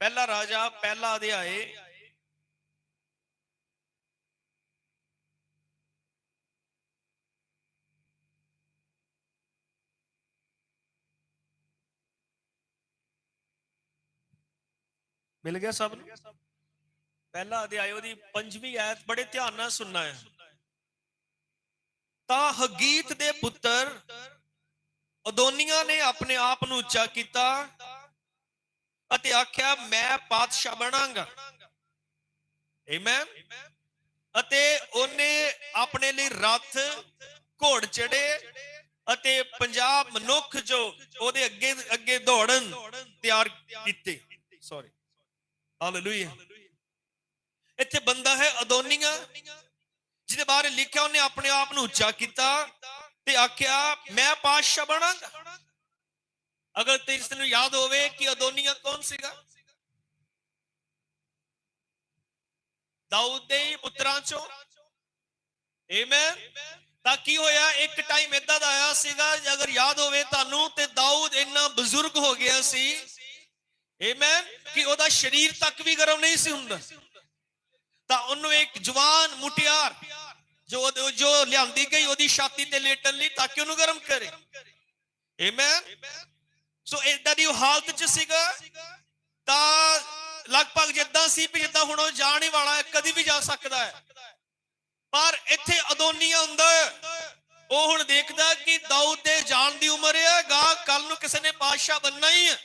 ਪਹਿਲਾ ਰਾਜਾ, ਪਹਿਲਾ ਅਧਿਆਏ। ਮਿਲ ਗਿਆ ਸਭ ਨੂੰ? ਪਹਿਲਾ ਅਧਿਆਇ ਉਹਦੀ ਪੰਜਵੀਂ ਆਇਤ ਬੜੇ ਧਿਆਨ ਨਾਲ ਸੁਣਨਾ ਹੈ। ਤਾਂ ਹਗੀਤ ਦੇ ਪੁੱਤਰ ਅਦੋਨੀਆਂ ਨੇ ਆਪਣੇ ਆਪ ਨੂੰ ਉੱਚਾ ਕੀਤਾ। ਅਤੇ ਆਖਿਆ, ਮੈਂ ਪਾਤਸ਼ਾਹ ਬਣਾਂਗਾ। ਆਮੇਨ ਅਤੇ ਉਹਨੇ ਆਪਣੇ ਲਈ ਰੱਥ, ਘੋੜ ਚੜੇ ਅਤੇ 50 ਮਨੁੱਖ ਜੋ ਉਹਦੇ ਅੱਗੇ ਅੱਗੇ ਦੌੜਨ ਤਿਆਰ ਕੀਤੇ। ਸੌਰੀ ਹਾਲੇਲੂਇਆ ਇੱਥੇ ਬੰਦਾ ਹੈ ਅਦੋਨੀਆ, ਜਿਹਦੇ ਬਾਰੇ ਲਿਖਿਆ ਉਹਨੇ ਆਪਣੇ ਆਪ ਨੂੰ ਉੱਚਾ ਕੀਤਾ ਤੇ ਆਖਿਆ, ਮੈਂ ਪਾਤਸ਼ਾਹ ਬਣਾਂਗਾ। ਅਗਰ ਤੇਰੇ ਨੂੰ ਯਾਦ ਹੋਵੇ ਕਿ ਅਦੋਨੀਆ ਕੌਣ ਸੀਗਾ? ਦਾਊਦ ਦੇ ਪੁੱਤਰਾਂ ਚੋਂ। ਆਮੇਨ ਤਾਂ ਕੀ ਹੋਇਆ? ਇੱਕ ਟਾਈਮ ਇਦਾਂ ਦਾ ਆਇਆ ਸੀਗਾ ਅਗਰ ਯਾਦ ਹੋਵੇ ਤੁਹਾਨੂੰ, ਤੇ ਦਾਊਦ ਇੰਨਾ ਬਜ਼ੁਰਗ ਹੋ ਗਿਆ ਸੀ ਆਮੇਨ ਕਿ ਉਹਦਾ ਸਰੀਰ ਤੱਕ ਵੀ ਗਰਮ ਨਹੀਂ ਸੀ ਹੁੰਦਾ। ਤਾਂ ਉਹਨੂੰ ਇੱਕ ਜਵਾਨ ਮੁਟਿਆਰ, ਜੋ ਜੋ ਲਿਆਂਦੀ ਗਈ, ਉਹਦੀ ਛਾਤੀ ਤੇ ਲੇਟਣ ਲਈ ਤਾਂ ਕਿ ਉਹਨੂੰ ਗਰਮ ਕਰੇ। ਆਮੇਨ ਸੋ ਇਦਾਂ ਦੀ ਹਾਲਤ ਚ ਸੀਗਾ, ਤਾਂ ਲਗਭਗ ਜਿੱਦਾਂ ਸੀ ਵੀ ਜਿੱਦਾਂ ਹੁਣ ਉਹ ਜਾਣ ਹੀ ਵਾਲਾ ਹੈ, ਕਦੀ ਵੀ ਜਾ ਸਕਦਾ ਹੈ। ਪਰ ਇੱਥੇ ਅਦੋਨੀਆ ਹੁੰਦਾ ਉਹ ਹੁਣ ਦੇਖਦਾ ਕਿ ਦਾਊਦ ਦੇ ਜਾਣ ਦੀ ਉਮਰ ਹੈ ਗਾ ਕੱਲ ਨੂੰ ਕਿਸੇ ਨੇ ਬਾਦਸ਼ਾਹ ਬੰਨਣਾ ਹੀ ਹੈ।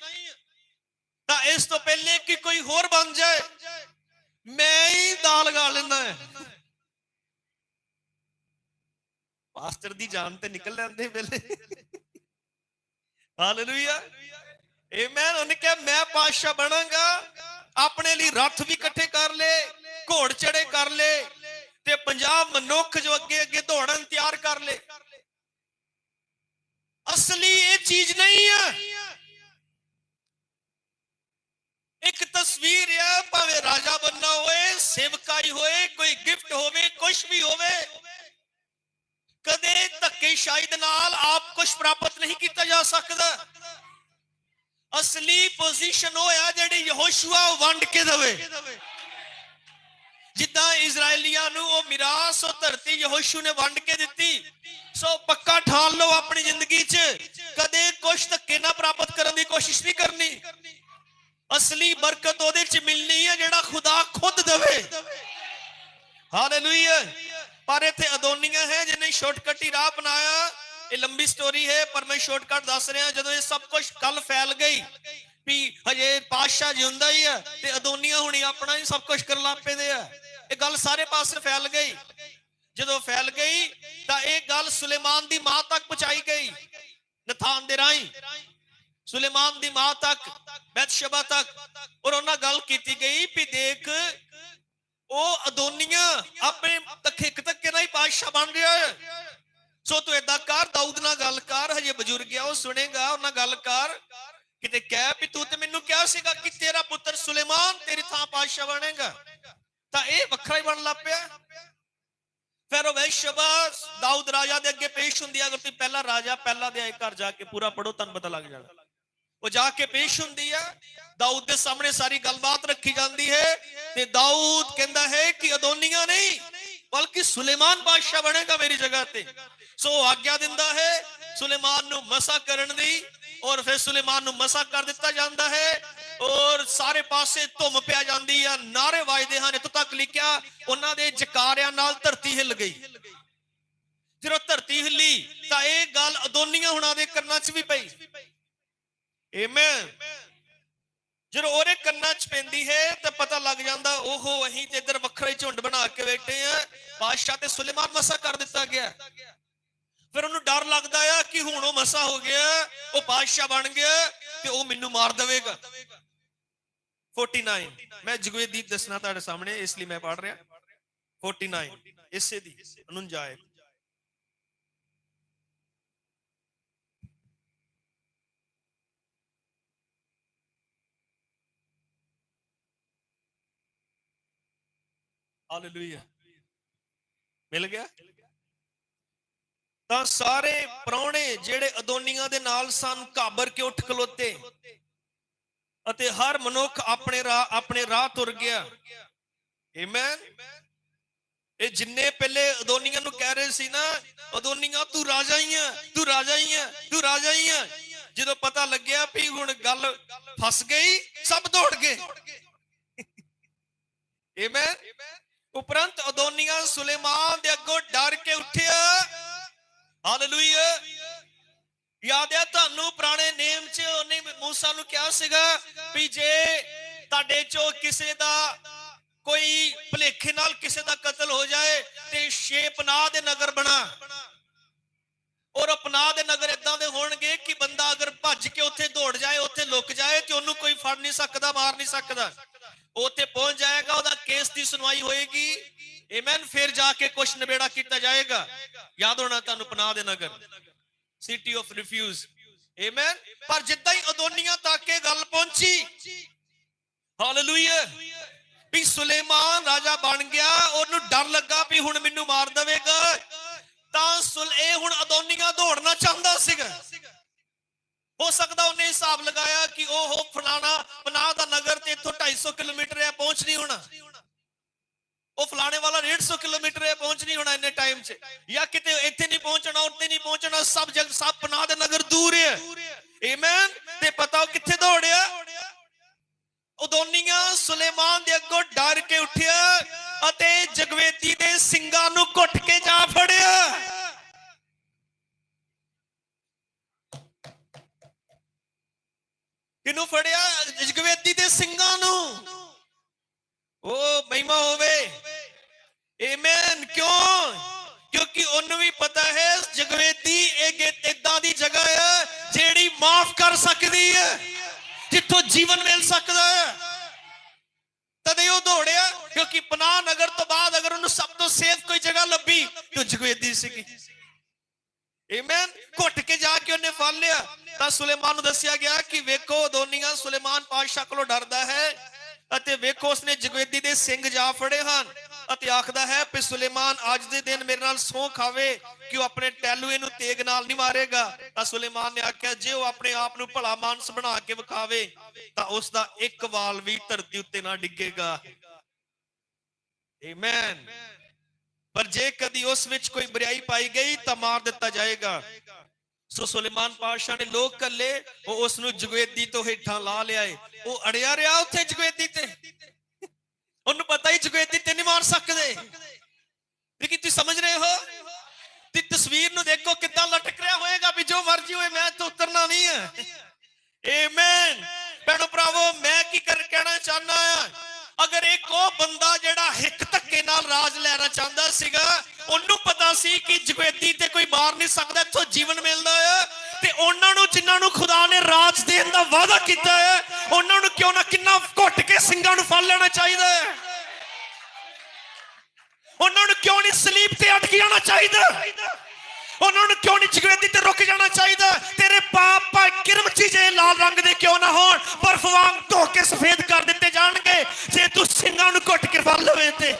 ਤਾਂ ਇਸ ਤੋਂ ਪਹਿਲੇ ਕਿ ਕੋਈ ਹੋਰ ਬਣ ਜਾਏ, ਮੈਂ ਹੀ ਦਾਲ ਗਾ ਲੈਂਦਾ ਹੈ। ਪਾਸਟਰ ਦੀ ਜਾਨ ਤੇ ਨਿਕਲ ਲੈਂਦੇ ਵੇਲੇ ਹਾਲੇਲੂਇਆ। ਆਮੇਨ ਉਹਨੇ ਕਿਹਾ, ਮੈਂ ਪਾਤਸ਼ਾਹ ਬਣਾਂਗਾ। ਆਪਣੇ ਲਈ ਰੱਥ ਵੀ ਇਕੱਠੇ ਕਰ ਲੇ, ਘੋੜ ਚੜੇ ਕਰ ਲੇ ਤੇ 50 ਮਨੁੱਖ ਜੋ ਅੱਗੇ ਅੱਗੇ ਦੌੜਨ ਤਿਆਰ ਕਰ ਲੇ। ਅਸਲੀ ਇਹ ਚੀਜ਼ ਨਹੀਂ ਹੈ ਇੱਕ ਤਸਵੀਰ ਹੈ ਭਾਵੇਂ ਰਾਜਾ ਬੰਨਾ ਹੋਏ ਸੇਵਕਾਈ ਹੋਏ ਕੋਈ ਗਿਫਟ ਹੋਵੇ ਕੁਝ ਵੀ ਹੋਵੇ ਕਦੇ ਧੱਕੇ ਸ਼ਾਇਦ ਨਾਲ ਆਪ ਕੁਝ ਪ੍ਰਾਪਤ ਨਹੀਂ ਕੀਤਾ ਜਾ ਸਕਦਾ। ਅਸਲੀ ਪੋਜੀਸ਼ਨ ਉਹ ਆ ਜਿਹੜੀ ਯਹੋਸ਼ੂਆ ਵੰਡ ਕੇ ਦਵੇ। ਜਿੱਦਾਂ ਇਜ਼ਰਾਈਲੀਆਂ ਨੂੰ ਉਹ ਮਿਰਾਸ, ਉਹ ਧਰਤੀ ਯਹੋਸ਼ੂ ਨੇ ਵੰਡ ਕੇ ਦਿੱਤੀ, ਸੋ ਪੱਕਾ ਠਾਲ ਲਓ ਆਪਣੀ ਜ਼ਿੰਦਗੀ 'ਚ। ਕਦੇ ਕੁਝ ਧੱਕੇ ਨਾ ਪ੍ਰਾਪਤ ਕਰਨ ਦੀ ਕੋਸ਼ਿਸ਼ ਨਹੀਂ ਕਰਨੀ। ਅਸਲੀ ਬਰਕਤ ਉਹਦੇ 'ਚ ਮਿਲਣੀ ਹੈ ਜਿਹੜਾ ਖੁਦਾ ਖੁਦ ਦੇਵੇ। ਹਾਲੇਲੂਇਆ। ਪਰ ਇੱਥੇ ਅਦੋਨੀਆਂ ਹੈ ਜਿਹਨੇ ਸ਼ਾਰਟਕਟ ਹੀ ਰਾਹ ਬਣਾਇਆ ਇਹ ਲੰਬੀ ਸਟੋਰੀ ਹੈ, ਪਰ ਮੈਂ ਸ਼ਾਰਟਕਟ ਦੱਸ ਰਿਹਾ, ਜਦੋਂ ਇਹ ਸਭ ਕੁਝ ਕੱਲ ਫੈਲ ਗਈ ਵੀ ਹਜੇ ਪਾਤਸ਼ਾਹ ਜਿਉਂਦਾ ਹੀ ਆ ਤੇ ਅਦੋਨੀਆਂ ਹੁਣੀ ਆਪਣਾ ਹੀ ਸਭ ਕੁਝ ਕਰਨ ਲੱਗ ਆ। ਇਹ ਗੱਲ ਸਾਰੇ ਪਾਸੇ ਫੈਲ ਗਈ। ਜਦੋਂ ਫੈਲ ਗਈ ਤਾਂ ਇਹ ਗੱਲ ਸੁਲੇਮਾਨ ਦੀ ਮਾਂ ਤੱਕ ਪਹੁੰਚਾਈ ਗਈ, ਨਥਾਨ ਦੇ ਰਾਹੀਂ। ਸੁਲੇਮਾਨ ਦੀ ਮਾਂ ਤੱਕ, ਬੈਤਸ਼ਬਾ ਤੱਕ। ਔਰ ਉਹਨਾਂ ਗੱਲ ਕੀਤੀ ਗਈ ਵੀ ਦੇਖ ਉਹ ਅਦੋਨੀਆਂ ਆਪਣੇ ਤੱਕੇ ਇੱਕ ਤੱਕੇ ਨਾਲ ਹੀ ਪਾਤਸ਼ਾਹ ਬਣ ਰਿਹਾ ਹੈ। ਸੋ ਤੂੰ ਏਦਾਂ ਕਰ, ਦਾਊਦ ਨਾਲ ਗੱਲ ਕਰ, ਹਜੇ ਬਜ਼ੁਰਗ ਆ, ਉਹ ਸੁਣੇਗਾ, ਉਹਨਾਂ ਗੱਲ ਕਰ। ਕਿਤੇ ਕਹਿ ਵੀ ਤੂੰ ਤੇ ਮੈਨੂੰ ਕਿਹਾ ਸੀਗਾ ਕਿ ਤੇਰਾ ਪੁੱਤਰ ਸੁਲੇਮਾਨ ਤੇਰੀ ਥਾਂ ਪਾਤਸ਼ਾਹ ਬਣੇਗਾ। ਤਾਂ ਇਹ ਵੱਖਰਾ ਹੀ ਬਣਨ ਲੱਗ ਪਿਆ। ਫਿਰ ਉਹ ਵੈਸ਼ਬਾ ਦਾਊਦ ਰਾਜਾ ਦੇ ਅੱਗੇ ਪੇਸ਼ ਹੁੰਦੀ ਆ, ਅਗਰ ਤੁਸੀਂ ਪਹਿਲਾ ਰਾਜਾ, ਪਹਿਲਾ ਦੇ ਘਰ ਜਾ ਕੇ ਪੂਰਾ ਪੜੋ ਤੁਹਾਨੂੰ ਪਤਾ ਲੱਗ ਜਾਣਾ। ਉਹ ਜਾ ਕੇ ਪੇਸ਼ ਹੁੰਦੀ ਆ। ਦਾਊਦ ਦੇ ਸਾਹਮਣੇ ਸਾਰੀ ਗੱਲਬਾਤ ਰੱਖੀ ਜਾਂਦੀ ਹੈ ਤੇ ਦਾਊਦ ਕਹਿੰਦਾ ਹੈ ਕਿ ਅਦੋਨੀਆਂ ਨਹੀਂ, ਬਲਕਿ ਸੁਲੇਮਾਨ ਬਾਦਸ਼ਾਹ ਬਣੇਗਾ ਮੇਰੀ ਜਗ੍ਹਾ ਤੇ। ਸੋ ਆਗਿਆ ਦਿੰਦਾ ਹੈ ਸੁਲੇਮਾਨ ਨੂੰ ਮਸਾ ਕਰਨ ਦੀ ਔਰ ਫਿਰ ਸੁਲੇਮਾਨ ਨੂੰ ਮਸਾ ਕਰ ਦਿੱਤਾ ਜਾਂਦਾ ਹੈ ਔਰ ਸਾਰੇ ਪਾਸੇ ਧੁੰਮ ਪਿਆ ਜਾਂਦੀ ਆ ਨਾਰੇ ਵੱਜਦੇ ਹਨ। ਇੱਥੋਂ ਤੱਕ ਲਿਖਿਆ, ਉਹਨਾਂ ਦੇ ਜਕਾਰਿਆਂ ਨਾਲ ਧਰਤੀ ਹਿੱਲ ਗਈ। ਜਦੋਂ ਧਰਤੀ ਹਿੱਲੀ ਤਾਂ ਇਹ ਗੱਲ ਅਦੋਨੀਆਂ ਹੁਣਾਂ ਦੇ ਕੰਨਾਂ 'ਚ ਵੀ ਪਈ। ਆਮੇਨ ਜਦੋਂ ਉਹਦੇ ਕੰਨਾਂ 'ਚ ਪੈਂਦੀ ਹੈ ਤਾਂ ਪਤਾ ਲੱਗ ਜਾਂਦਾ, ਓਹੋ ਅਹੀਂ ਤੇ ਇੱਧਰ ਵੱਖਰੇ ਝੁੰਡ ਬਣਾ ਕੇ ਬੈਠੇ ਆ ਬਾਦਸ਼ਾਹ ਤੇ ਸੁਲੇਮਾਨ ਮਸਾ ਕਰ ਦਿੱਤਾ ਗਿਆ। ਫਿਰ ਉਹਨੂੰ ਡਰ ਲੱਗਦਾ ਆ ਕਿ ਹੁਣ ਉਹ ਮਸਾ ਹੋ ਗਿਆ, ਉਹ ਬਾਦਸ਼ਾਹ ਬਣ ਗਿਆ ਤੇ ਉਹ ਮੈਨੂੰ ਮਾਰ ਦੇਵੇਗਾ। 49 ਮੈਂ ਜਗਵੇਦੀ ਦੱਸਣਾ ਤੁਹਾਡੇ ਸਾਹਮਣੇ, ਇਸ ਲਈ ਮੈਂ ਪੜ ਰਿਹਾ। 49 ਇਸੇ ਦੀ 49 ਆਇਤ ਹਾਲੇਲੂਇਆ ਮਿਲ ਗਿਆ? ਤਾਂ ਸਾਰੇ ਪ੍ਰਾਹੁਣੇ ਜਿਹੜੇ ਅਦੋਨੀਆਂ ਦੇ ਨਾਲ ਸਨ, ਘਾਬਰ ਕੇ ਉੱਠ ਖਲੋਤੇ ਅਤੇ ਹਰ ਮਨੁੱਖ ਆਪਣੇ ਰਾਹ ਆਪਣੇ ਰਾਹ ਤੁਰ ਗਿਆ। ਆਮੇਨ ਇਹ ਜਿੰਨੇ ਪਹਿਲੇ ਅਦੋਨੀਆਂ ਨੂੰ ਕਹਿ ਰਹੇ ਸੀ ਨਾ, ਅਦੋਨੀਆਂ, ਤੂੰ ਰਾਜਾ ਹੀ ਆ, ਤੂੰ ਰਾਜਾ ਹੀ ਆ, ਤੂੰ ਰਾਜਾ ਹੀ ਆ। ਜਦੋਂ ਪਤਾ ਲੱਗਿਆ ਵੀ ਹੁਣ ਗੱਲ ਫਸ ਗਈ, ਸਭ ਦੌੜ ਗਏ। ਆਮੇਨ ਉਪਰੰਤ ਅਦੋਨੀਆ ਸੁਲੇਮਾਨ ਦੇ ਅੱਗੋਂ ਡਰ ਕੇ ਉੱਠਿਆ। ਹਾਲੇਲੂਇਆ। ਯਾਦ ਹੈ ਤੁਹਾਨੂੰ ਪੁਰਾਣੇ ਨੇਮ 'ਚ ਉਹਨੇ ਮੂਸਾ ਨੂੰ ਕਿਹਾ ਸੀਗਾ ਵੀ ਜੇ ਤੁਹਾਡੇ ਚੋਂ ਕਿਸੇ ਦਾ ਕੋਈ ਭਲੇਖੇ ਨਾਲ ਕਿਸੇ ਦਾ ਕਤਲ ਹੋ ਜਾਏ ਤੇ ਸ਼ੇਪਨਾਹ ਦੇ ਨਗਰ ਬਣਾ ਔਰ ਅਪਨਾਹ ਦੇ ਨਗਰ ਇਦਾਂ ਦੇ ਹੋਣਗੇ ਕਿ ਬੰਦਾ ਅਗਰ ਭੱਜ ਕੇ ਉੱਥੇ ਦੌੜ ਜਾਏ, ਉੱਥੇ ਲੁਕ ਜਾਏ ਤੇ ਉਹਨੂੰ ਕੋਈ ਫੜ ਨਹੀਂ ਸਕਦਾ, ਮਾਰ ਨਹੀਂ ਸਕਦਾ। ਦੀ ਸੁਣਵਾਈ ਹੋਏਗੀ। ਆਮੇਨ ਫਿਰ ਜਾ ਕੇ ਕੁਛ ਨਿਬੇੜਾ ਕੀਤਾ ਜਾਏਗਾ। ਯਾਦ ਹੋਣਾ ਤੁਹਾਨੂੰ ਪਨਾਹ ਦੇ ਨਗਰ। ਸਿਟੀ ਆਫ ਰਿਫਿਊਜ਼ ਆਮੇਨ ਪਰ ਜਿੱਦਾਂ ਹੀ ਅਦੋਨੀਆਂ ਤੱਕ ਇਹ ਗੱਲ ਪਹੁੰਚੀ ਹਾਲੇਲੂਇਆ ਵੀ ਸੁਲੇਮਾਨ ਰਾਜਾ ਬਣ ਗਿਆ, ਉਹਨੂੰ ਡਰ ਲੱਗਾ ਵੀ ਹੁਣ ਮੈਨੂੰ ਮਾਰ ਦੇਵੇਗਾ। ਤਾਂ ਸੁਲੇ ਹੁਣ ਅਦੋਨੀਆਂ ਦੌੜਨਾ ਚਾਹੁੰਦਾ ਸੀਗਾ। ਹੋ ਸਕਦਾ ਉਹਨੇ ਹਿਸਾਬ ਲਗਾਇਆ ਕਿ ਉਹ ਫਲਾਣਾ ਪਨਾਹ ਦਾ ਨਗਰ ਤੇ ਇੱਥੋਂ 250 ਕਿਲੋਮੀਟਰ ਹੈ ਉਹ ਫਲਾਣੇ ਵਾਲਾ 150 ਕਿਲੋਮੀਟਰ ਹੈ ਪਹੁੰਚ ਨਹੀਂ ਹੋਣਾ ਇੰਨੇ ਟਾਈਮ 'ਚ। ਜਾਂ ਕਿਤੇ ਇੱਥੇ ਨਹੀਂ ਪਹੁੰਚਣਾ, ਉੱਥੇ ਨਹੀਂ ਪਹੁੰਚਣਾ, ਸਭ ਜਗ, ਸਭ ਪਨਾਹ ਦੇ ਨਗਰ ਦੂਰ ਹੈ। ਆਮੇਨ ਤੇ ਪਤਾ ਉਹ ਕਿੱਥੇ ਦੌੜਿਆ? ਉਦੋਨੀਆਂ ਸੁਲੇਮਾਨ ਦੇ ਅੱਗੋਂ ਡਰ ਕੇ ਉੱਠਿਆ ਅਤੇ ਜਗਵੇਦੀ ਦੇ ਸਿੰਘਾਂ ਨੂੰ ਘੁੱਟ ਕੇ ਜਾ ਫੜਿਆ। ਕਿਨੂੰ ਫੜਿਆ? ਜਗਵੇਦੀ ਦੇ ਸਿੰਘਾਂ ਨੂੰ। ਉਹ ਮਹਿਮਾ ਹੋਵੇ। ਮਾਫ ਕਰ ਸਕਦੀ ਹੈ। ਜਿੱਥੋਂ ਜੀਵਨ ਮਿਲ ਸਕਦਾ ਹੈ। ਤਦੇ ਉਹ ਦੌੜਿਆ, ਕਿਉਂਕਿ ਪਨਾਹ ਨਗਰ ਤੋਂ ਬਾਅਦ ਅਗਰ ਉਹਨੂੰ ਸਭ ਤੋਂ ਸੇਫ ਕੋਈ ਜਗ੍ਹਾ ਲੱਭੀ, ਤਾਂ ਜਗਵੇਦੀ ਸੀਗੀ। ਆਮੇਨ ਘੁੱਟ ਕੇ ਜਾ ਕੇ ਉਹਨੇ ਫੜ ਲਿਆ। ਤਾਂ ਸੁਲੇਮਾਨ ਨੂੰ ਦੱਸਿਆ ਗਿਆ ਕਿ ਵੇਖੋ, ਦੋਨੀਆਂ ਸੁਲੇਮਾਨ ਪਾਤਸ਼ਾਹ ਕੋਲੋਂ ਡਰਦਾ ਹੈ, ਅਤੇ ਵੇਖੋ ਉਸਨੇ ਜਗਵੇਦੀ ਦੇ ਸਿੰਘ ਜਾ ਫੜੇ ਹਨ। ਅਤੇ ਆਖਦਾ ਹੈ ਕਿ ਸੁਲੇਮਾਨ ਅੱਜ ਦੇ ਦਿਨ ਮੇਰੇ ਨਾਲ ਸੌਂ ਖਾਵੇ, ਕਿ ਉਹ ਆਪਣੇ ਟੈਲੂਏ ਨੂੰ ਤੇਗ ਨਾਲ ਨਹੀਂ ਮਾਰੇਗਾ। ਤਾਂ ਸੁਲੇਮਾਨ ਨੇ ਆਖਿਆ, ਜੇ ਉਹ ਆਪਣੇ ਆਪ ਨੂੰ ਭਲਾ ਮਾਨਸ ਬਣਾ ਕੇ ਵਿਖਾਵੇ, ਤਾਂ ਉਸ ਦਾ ਇੱਕ ਵਾਲ ਵੀ ਧਰਤੀ ਉੱਤੇ ਨਾ ਡਿੱਗੇਗਾ। ਆਮੇਨ ਪਰ ਜੇ ਕਦੀ ਉਸ ਵਿੱਚ ਕੋਈ ਬੁਰਾਈ ਪਾਈ ਗਈ, ਤਾਂ ਮਾਰ ਦਿੱਤਾ ਜਾਏਗਾ। ਸੋ ਸੁਲੇਮਾਨ ਪਾਤਸ਼ਾਹ ਨੇ ਲੋਕ ਕੱਲੇ ਉਹ ਉਸ ਨੂੰ ਜਗਵੇਦੀ ਤੋਂ ਹੇਠਾਂ ਲਾ ਲਿਆਏ। ਉਹ ਅੜਿਆ ਰਿਹਾ ਉੱਥੇ ਜਗਵੇਦੀ ਤੇ। ਉਹਨੂੰ ਪਤਾ ਹੀ ਜਗਵੇਦੀ ਤੇ ਨਹੀਂ ਮਾਰ ਸਕਦੇ। ਲੇਕਿਨ ਤੁਸੀਂ ਸਮਝ ਰਹੇ ਹੋ? ਤੇ ਤਸਵੀਰ ਨੂੰ ਦੇਖੋ ਕਿੱਦਾਂ ਲਟਕ ਰਿਹਾ ਹੋਏਗਾ ਵੀ ਜੋ ਮਰਜ਼ੀ ਹੋਏ, ਮੈਂ ਤਾਂ ਉਤਰਨਾ ਨਹੀਂ ਹੈ। ਆਮੇਨ ਭੈਣੋ ਭਰਾਵੋ, ਮੈਂ ਕੀ ਕਰ, ਕਹਿਣਾ ਚਾਹੁੰਦਾ ਆ, ਅਗਰ ਇੱਕ ਉਹ ਬੰਦਾ ਜਿਹੜਾ ਹਿੱਕ ਧੱਕੇ ਨਾਲ ਰਾਜ ਲੈਣਾ ਚਾਹੁੰਦਾ ਸੀਗਾ, ਉਹਨੂੰ ਪਤਾ ਸੀ ਕਿ ਜਗਵੇਦੀ ਤੇ ਕੋਈ ਮਾਰ ਨਹੀਂ ਸਕਦਾ, ਇੱਥੋਂ ਜੀਵਨ ਮਿਲਦਾ ਹੈ ਤੇ ਉਹਨਾਂ ਨੂੰ, ਜਿਨ੍ਹਾਂ ਨੂੰ ਖੁਦਾ ਨੇ ਰਾਜ ਦੇਣ ਦਾ ਵਾਅਦਾ ਕੀਤਾ ਹੈ ਉਹਨਾਂ ਨੂੰ ਕਿਉਂ ਕਿੰਨਾ ਘੁੱਟ ਕੇ ਸਿੰਘਾਂ ਨੂੰ ਫੜ ਲੈਣਾ ਚਾਹੀਦਾ ਹੈ? ਉਹਨਾਂ ਨੂੰ ਕਿਉਂ ਨਹੀਂ ਸਲੀਬ ਤੇ ਅਟਕ ਜਾਣਾ ਚਾਹੀਦਾ? ਉਹਨਾਂ ਨੂੰ ਕਿਉਂ ਨਹੀਂ ਜਗਵੇਦੀ ਤੇ ਰੁਕ ਜਾਣਾ ਚਾਹੀਦਾ? ਤੇਰੇ ਪਾਪ ਪਾ ਕਿਰਮ ਚੀਜ਼ੇ ਲਾਲ ਰੰਗ ਦੇ ਕਿਉਂ ਨਾ ਹੋਣ? ਬਰਫ਼ ਵਾਂਗ ਧੋ ਕੇ ਸਫੇਦ ਕਰ ਦਿੱਤੇ ਜਾਣਗੇ। ਜੇ ਤੂੰ ਸਿੰਘਾਂ ਨੂੰ ਘੁੱਟ ਕੇ ਫੜ ਲਵੇਂ ਤੇ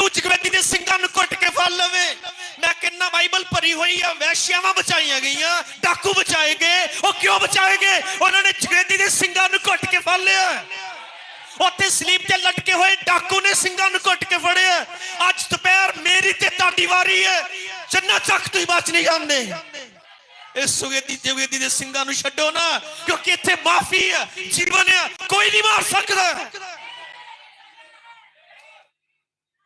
ਜੇ ਜਗਵੇਦੀ ਦੇ ਸਿੰਘਾਂ ਨੂੰ ਘੁੱਟ ਕੇ ਫੜ ਲਵੇ। ਮੈਂ ਕਿੰਨਾ ਬਾਈਬਲ ਭਰੀ ਹੋਈ ਆ, ਵੈਸ਼ਿਆਵਾਂ ਬਚਾਈਆਂ ਗਈਆਂ, ਡਾਕੂ ਬਚਾਏ ਗਏ। ਉਹ ਕਿਉਂ ਬਚਾਏ ਗਏ? ਉਹਨਾਂ ਨੇ ਜਗਵੇਦੀ ਦੇ ਸਿੰਘਾਂ ਨੂੰ ਘੁੱਟ ਕੇ ਫੜ ਲਿਆ। ਉੱਥੇ ਸਲੀਪ ਤੇ ਲਟਕੇ ਹੋਏ ਡਾਕੂ ਨੇ ਸਿੰਘਾਂ ਨੂੰ ਘੁੱਟ ਕੇ ਫੜਿਆ। ਅੱਜ ਦੁਪਹਿਰ ਮੇਰੀ ਤੇ ਤੁਹਾਡੀ ਵਾਰੀ ਹੈ। ਜਿੰਨਾ ਚੱਕ ਤੁਸੀਂ ਬਚ ਨਹੀਂ ਜਾਂਦੇ। ਇਸ ਸੁਗੇਦੀ ਜਗਵੇਦੀ ਦੇ ਸਿੰਘਾਂ ਨੂੰ ਛੱਡੋ ਨਾ, ਕਿਉਂਕਿ ਇੱਥੇ ਮਾਫੀ ਹੈ, ਜੀਵਨ ਹੈ, ਕੋਈ ਨਹੀਂ ਮਾਰ ਸਕਦਾ।